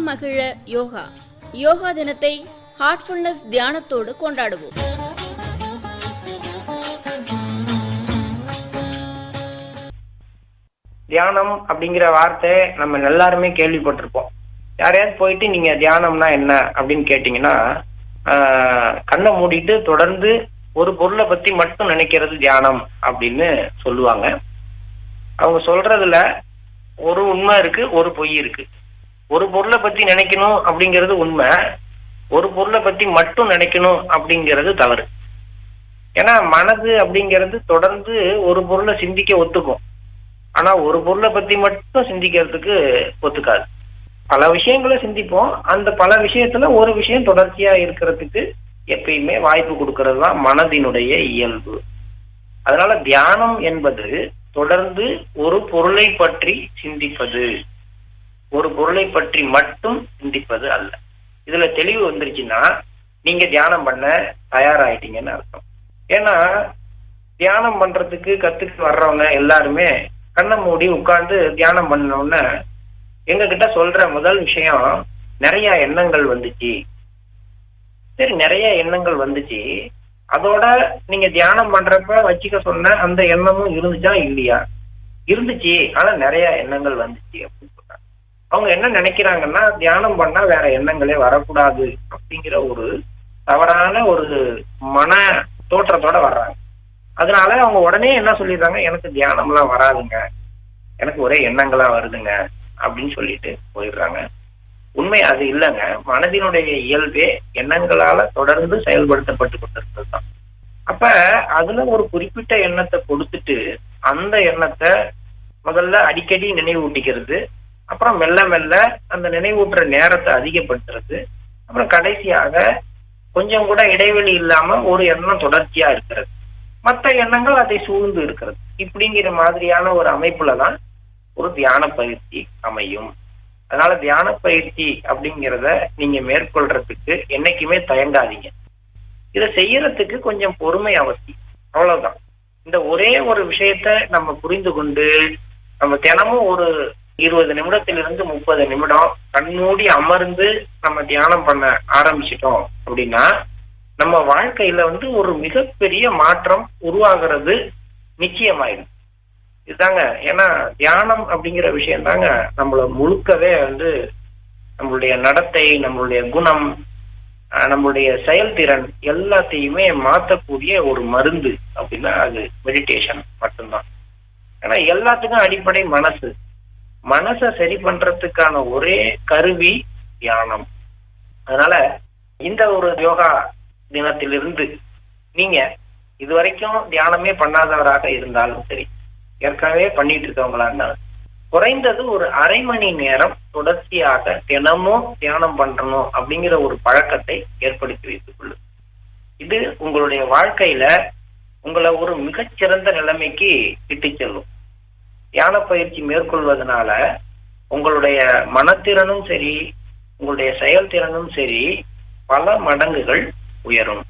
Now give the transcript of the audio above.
மனம் மகிழ யோகா. யோகா தினத்தை ஹார்ட்ஃபுல்னஸ் தியானத்தோடு கொண்டாடுவோம். தியானம் அப்படிங்கிற வார்த்தை நம்ம எல்லாருமே கேள்விப்பட்டிருப்போம். யாரையாவது போயிட்டு நீங்க தியானம்னா என்ன அப்படின்னு கேட்டீங்கன்னா ஆஹ், கண்ணை மூடிட்டு தொடர்ந்து ஒரு பொருளை பத்தி மட்டும் நினைக்கிறது தியானம் அப்படின்னு சொல்லுவாங்க. அவங்க சொல்றதுல ஒரு உண்மை இருக்கு ஒரு பொய் இருக்கு. ஒரு பொருளை பத்தி நினைக்கணும் அப்படிங்கிறது உண்மை. ஒரு பொருளை பத்தி மட்டும் நினைக்கணும் அப்படிங்கிறது தவறு. ஏன்னா மனது அப்படிங்கிறது தொடர்ந்து ஒரு பொருளை சிந்திக்க ஒத்துக்கும். ஆனா ஒரு பொருளை பத்தி மட்டும் சிந்திக்கிறதுக்கு ஒத்துக்காது. பல விஷயங்களை சிந்திப்போம். அந்த பல விஷயத்துல ஒரு விஷயம் தொடர்ச்சியா இருக்கிறதுக்கு எப்பயுமே வாய்ப்பு கொடுக்கறது தான் மனதினுடைய இயல்பு. அதனால தியானம் என்பது தொடர்ந்து ஒரு பொருளை பற்றி சிந்திப்பது. ஒரு பொருளை பற்றி மட்டும் சிந்திப்பது அல்ல. இதுல தெளிவு வந்துருச்சுன்னா நீங்க தியானம் பண்ண தயாராயிட்டீங்கன்னு அர்த்தம். ஏன்னா தியானம் பண்றதுக்கு கத்துக்கு வர்றவங்க எல்லாருமே கண்ணை மூடி உட்கார்ந்து தியானம் பண்ணோம்னா எங்க கிட்ட சொல்ற முதல் விஷயம் நிறைய எண்ணங்கள் வந்துச்சு. சரி நிறைய எண்ணங்கள் வந்துச்சு. அதோட நீங்க தியானம் பண்றப்ப வச்சுக்க சொன்ன அந்த எண்ணமும் இருந்துச்சா இல்லையா? இருந்துச்சு ஆனா நிறைய எண்ணங்கள் வந்துச்சு. அப்படின்னு அவங்க என்ன நினைக்கிறாங்கன்னா தியானம் பண்ணா வேற எண்ணங்களே வரக்கூடாது அப்படிங்கிற ஒரு தவறான ஒரு மன தோற்றத்தோட வர்றாங்க. அதனால அவங்க உடனே என்ன சொல்லிடுறாங்க? எனக்கு தியானம்லாம் வராதுங்க. எனக்கு ஒரே எண்ணங்களா வருதுங்க அப்படின்னு சொல்லிட்டு போயிடுறாங்க. உண்மை அது இல்லைங்க. மனதினுடைய இயல்பே எண்ணங்களால தொடர்ந்து செயல்படுத்தப்பட்டு கொண்டிருக்கிறது தான் அப்ப அதுல ஒரு குறிப்பிட்ட எண்ணத்தை கொடுத்துட்டு அந்த எண்ணத்தை முதல்ல அடிக்கடி நினைவூட்டிக்கிறது அப்புறம் மெல்ல மெல்ல அந்த நினைவூட்டுற நேரத்தை அதிகப்படுத்துறது. அப்புறம் கடைசியாக கொஞ்சம் கூட இடைவெளி இல்லாம ஒரு எண்ணம் தொடர்ச்சியா இருக்கிறது. மற்ற எண்ணங்கள் அதை சூழ்ந்து இருக்கிறது. இப்படிங்கிற மாதிரியான ஒரு அமைப்புல தான் ஒரு தியான பயிற்சி அமையும். அதனால தியான பயிற்சி அப்படிங்கிறத நீங்க மேற்கொள்றதுக்கு என்னைக்குமே தயங்காதீங்க. இதை செய்யறதுக்கு கொஞ்சம் பொறுமை அவசியம். அவ்வளவுதான். இந்த ஒரே ஒரு விஷயத்த நம்ம புரிந்து கொண்டு நம்ம தினமும் ஒரு இருபது நிமிடத்திலிருந்து முப்பது நிமிடம் கண்மூடி அமர்ந்து நம்ம தியானம் பண்ண ஆரம்பிச்சிட்டோம் அப்படின்னா நம்ம வாழ்க்கையில வந்து ஒரு மிகப்பெரிய மாற்றம் உருவாகிறது நிச்சயமாயிடும். இதுதாங்க. ஏன்னா தியானம் அப்படிங்கிற விஷயம் தாங்க நம்மள முழுக்கவே வந்து நம்மளுடைய நடத்தை நம்மளுடைய குணம் நம்மளுடைய செயல்திறன் எல்லாத்தையுமே மாற்றக்கூடிய ஒரு மருந்து அப்படின்னா அது மெடிடேஷன் மட்டும்தான். ஏன்னா எல்லாத்துக்கும் அடிப்படை மனசு. மனசை சரி பண்றதுக்கான ஒரே கருவி தியானம். அதனால இந்த ஒரு யோகா தினத்திலிருந்து நீங்க இதுவரைக்கும் தியானமே பண்ணாதவராக இருந்தாலும் சரி ஏற்கனவே பண்ணிட்டு இருக்கவங்களா இருந்தாலும் குறைந்தது ஒரு அரை மணி நேரம் தொடர்ச்சியாக தினமும் தியானம் பண்ணணும் அப்படிங்கிற ஒரு பழக்கத்தை ஏற்படுத்தி வைத்துக் கொள்ளும். இது உங்களுடைய வாழ்க்கையில உங்களை ஒரு மிகச்சிறந்த நிலைமைக்கு இட்டு செல்லும். தியான பயிற்சி மேற்கொள்வதனால உங்களுடைய மனத்திறனும் சரி உங்களுடைய செயல்திறனும் சரி பல மடங்குகள் உயரும்.